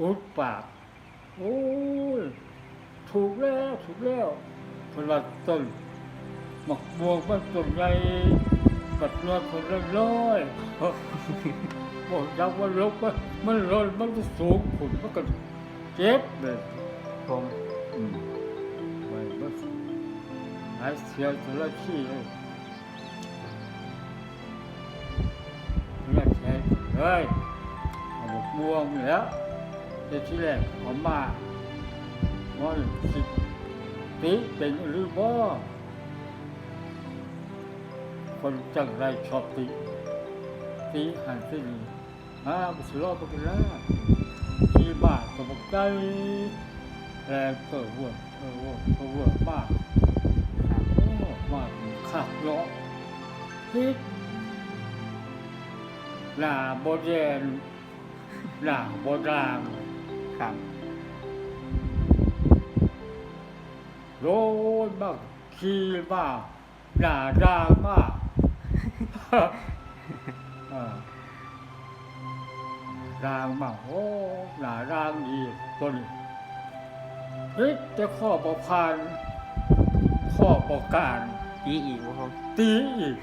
อุดปากโอ้ยถูกแล้วถูกแล้วคนว่าต้นหมกม่วงมันต้นใหญ่กัดเนื้อคนละร้อยบอกยักว่าลกมันมันร้อนมันก็สูงขุนมันก็เจ็บเลยผมอืมไว้มันหายเสียตัวละขี้เลยเนี่ยแทนเฮ้ยเอาหมกม่วงนี่แหล้ว แต่ที่แรกเอามาว่าสิติเป็นหรือบ่คนจังไรชอบติตีหันสินีมาบุษโลกบุษลาที่บ้านก็บกใจแรงเพิ่มวัวเพิ่มวัวเพิ่มวัวมากโอ้มากขับเนาะฮิตหน้าโบแดนหน้าโบราณ ครับโดนมากขี้มากหน้าด่างมากอ่าร่างมากโอ้หน้าร่างอีกตัวนี้เฮ้ยแต่ข้อประพานข้อประการตีอีกบ่ผมตีอีก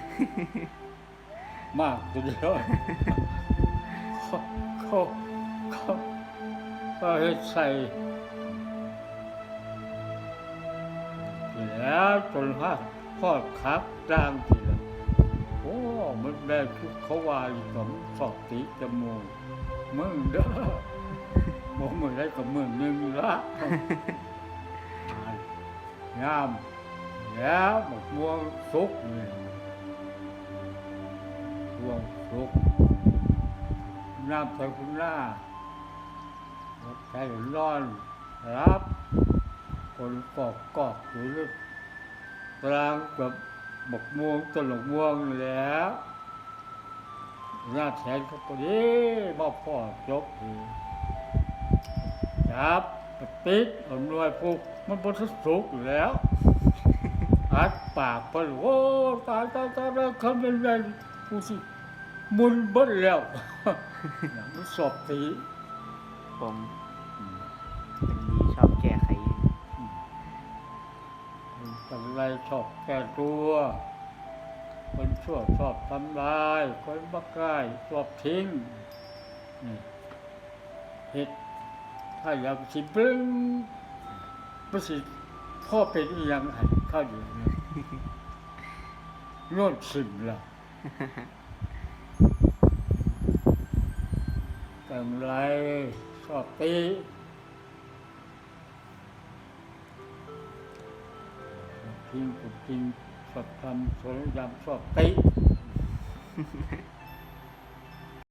มากตัวเดียวเขาเขาเขา เขาให้ใส่แล้วจนว่าพอดคับร่างทีละโอ้ มันแบกคือเขาว่าอยู่กับสอบตีจมูกมึงเด้อบอกมึงได้กับมึงหนึ่งละงามแล้วหมกม่วงสุกนี่ม่วงสุกน้ำใส่คุณหน้า ใส่ร้อนรับคนกอกกอกอยู่กลางกับหมกม่วงต้นหมกม่วงแล้วหน้าแทนก็พอดีบ่พ่อจบครับปิดอำนวยพวกมันบนสุกอยู่แล้วอัดปากไปโอ้ตายตายตายแล้วคำเป็นแรงผู้สิมุนเบิ้แล้วอย่างนี้สอบตีผม ชอบแก้ตัว คนชั่วชอบทำลาย คนบักง่ายชอบทิ้งนี่เหตุถ้าอยากสิเบิ้งมันสิพ่อเป็นอหยังไงเข้าอยู่เนี่ยโน่นสิมละกำไรชอบตี ทิ้งก็ทิ้งชอบทำสวนยามชอบติ